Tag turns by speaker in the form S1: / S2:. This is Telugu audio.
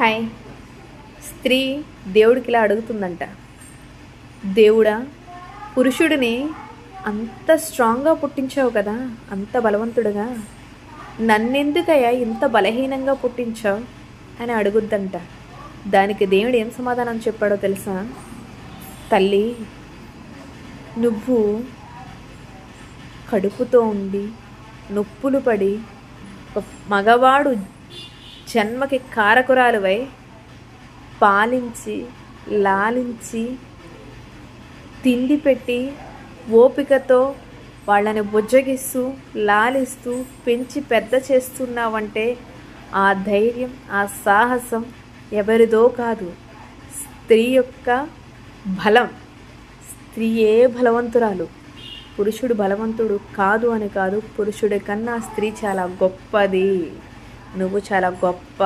S1: హాయ్. స్త్రీ దేవుడికి ఇలా అడుగుతుందంట. దేవుడా పురుషుడిని అంత స్ట్రాంగ్గా పుట్టించావు కదా అంత బలవంతుడుగా. నన్నెందుకయ్యా ఇంత బలహీనంగా పుట్టించావు అని అడుగుద్దంట. దానికి దేవుడు ఏం సమాధానం చెప్పాడో తెలుసా? తల్లి నువ్వు కడుపుతో ఉండి నొప్పులు పడి ఒక మగవాడు జన్మకి కారకురాలువై పాలించి లాలించి తిండి పెట్టి ఓపికతో వాళ్ళని బుజ్జగిస్తూ లాలిస్తూ పెంచి పెద్ద చేస్తున్నావంటే ఆ ధైర్యం ఆ సాహసం ఎవరిదో కాదు. స్త్రీ యొక్క బలం. స్త్రీయే బలవంతురాలు. పురుషుడు బలవంతుడు కాదు అని కాదు పురుషుడి కన్నా స్త్రీ చాలా గొప్పది. నువ్వు చాలా గొప్ప